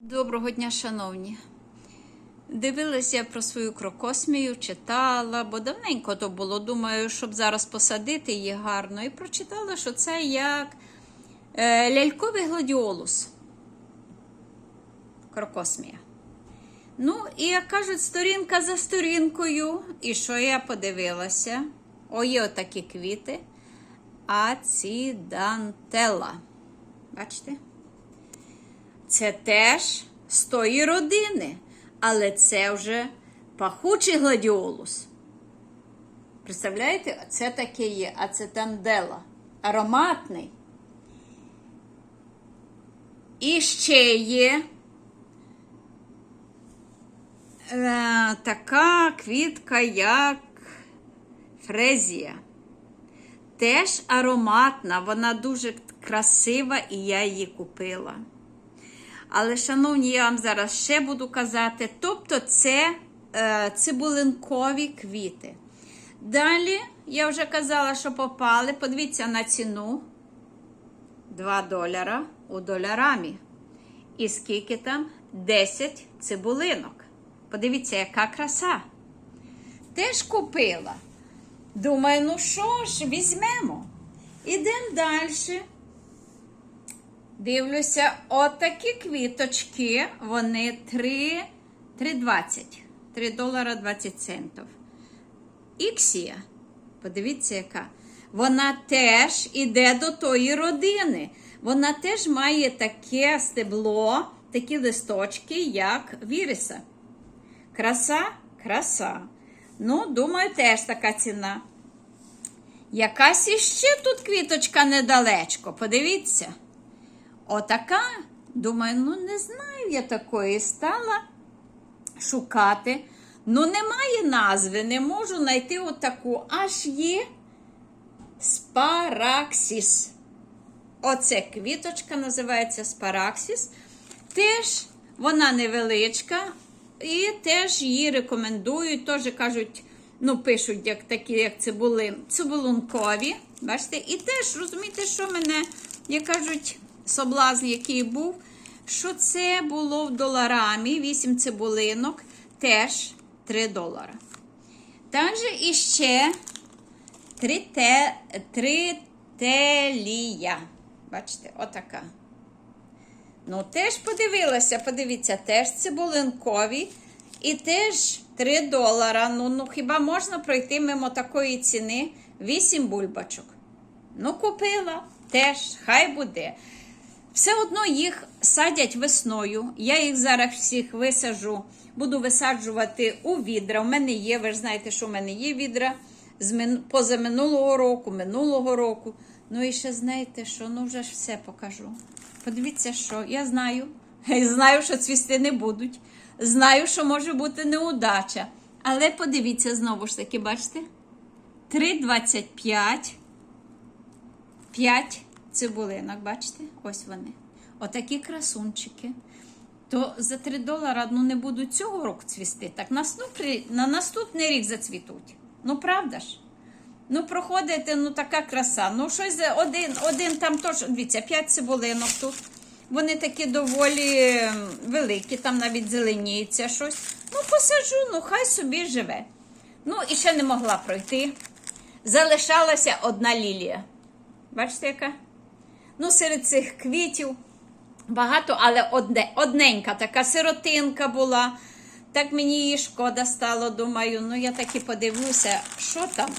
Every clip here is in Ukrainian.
Доброго дня, шановні. Дивилася про свою крокосмію, читала, бо давненько то було. Думаю, щоб зараз посадити її гарно. І прочитала, що це як е, ляльковий гладіолус. Крокосмія. Ну, і як кажуть, сторінка за сторінкою. І що я подивилася? О, є отакі квіти. Ацідантела. Бачите? Це теж з тої родини, але це вже пахучий гладіолус. Представляєте, це таке є ацетандела, ароматний. І ще є е, така квітка, як фрезія. Теж ароматна, вона дуже красива, і я її купила. Але, шановні, я вам зараз ще буду казати, тобто це е, цибулинкові квіти. Далі, я вже казала, що попали. Подивіться на ціну 2 доляра у долярамі. І скільки там? 10 цибулинок. Подивіться, яка краса. Теж купила. Думаю, ну що ж, візьмемо. Ідемо далі. Дивлюся, отакі квіточки, вони 3, 3,20. 3 долара 20 центів. Іксія, подивіться, яка. Вона теж іде до тої родини. Вона теж має таке стебло, такі листочки, як віриса. Краса, краса. Ну, думаю, теж така ціна. Якась іще тут квіточка недалечко. Подивіться. Отака, думаю, ну не знаю я такої. Стала шукати. Ну, немає назви, не можу знайти отаку. Аж є спараксіс. Оце квіточка називається спараксіс. Теж вона невеличка, і теж її рекомендують. Теж кажуть, ну, пишуть, як такі, як цибули, цибулункові. Бачите, і теж розумієте, що мене, як кажуть, соблазн, який був, що це було в доларамі, 8 цибулинок, теж 3 долара. Також іще трите, трителія. Бачите, отака. Ну, теж подивилася, подивіться, теж цибулинкові. І теж 3 долара. Ну, ну хіба можна пройти мимо такої ціни 8 бульбачок? Ну, купила теж, хай буде. Все одно їх садять весною. Я їх зараз всіх висаджу, буду висаджувати у відра. У мене є, ви ж знаєте, що в мене є відра з мин... позаминулого року, минулого року. Ну і ще знаєте, що ну вже ж все покажу. Подивіться, що я знаю. Знаю, що цвісти не будуть. Знаю, що може бути неудача. Але подивіться знову ж таки, бачите? 3,25. 5 цибулинок, бачите? Ось вони. Отакі красунчики. То за 3 долара ну, не будуть цього року цвісти. Так наступний, на наступний рік зацвітуть. Ну, правда ж? Ну, проходите, ну така краса. Ну, щось за- один, один там теж, дивіться, 5 цибулинок тут. Вони такі доволі великі, там навіть зеленіється щось. Ну, посаджу, ну хай собі живе. Ну, і ще не могла пройти. Залишалася одна лілія. Бачите, яка? Ну, серед цих квітів багато, але одне, одненька така сиротинка була. Так мені її шкода стало, думаю, ну я так і подивлюся, що там.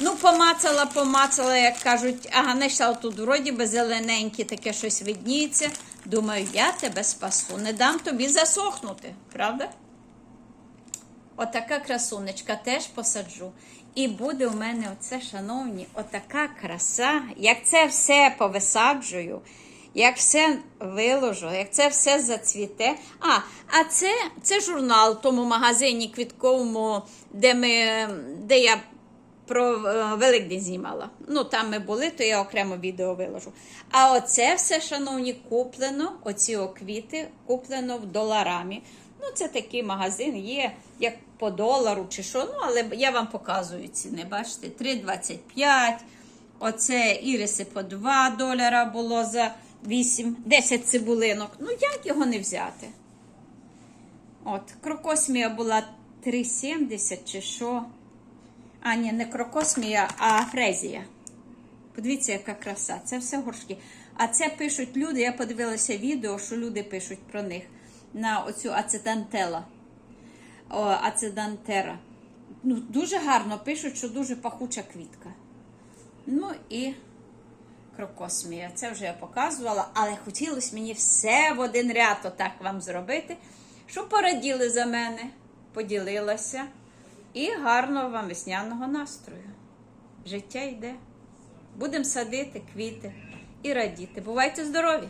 Ну, помацала, помацала, як кажуть, ага, знайшла тут вроді би зелененьке, таке щось видніється. Думаю, я тебе спасу, не дам тобі засохнути, правда? Отака красунечка теж посаджу. І буде у мене оце, шановні, отака краса. Як це все повисаджую, як все виложу, як це все зацвіте. А, а це, це журнал в тому магазині квітковому, де, ми, де я про е, Великдень знімала. Ну, там ми були, то я окремо відео виложу. А оце все, шановні, куплено, оці квіти куплено в доларамі. Ну, це такий магазин є, як по долару чи що. Ну, але я вам показую ціни. Бачите, 3,25. Оце іриси по 2 доляра було за 8, 10 цибулинок. Ну, як його не взяти? От, крокосмія була 3,70 чи що. А, ні, не крокосмія, а фрезія. Подивіться, яка краса. Це все горшки. А це пишуть люди. Я подивилася відео, що люди пишуть про них на оцю ацетантела. О, ацедантера. Ну, дуже гарно пишуть, що дуже пахуча квітка. Ну і крокосмія. Це вже я показувала, але хотілося мені все в один ряд отак вам зробити, щоб пораділи за мене, поділилася. І гарного вам весняного настрою. Життя йде. Будемо садити квіти і радіти. Бувайте здорові!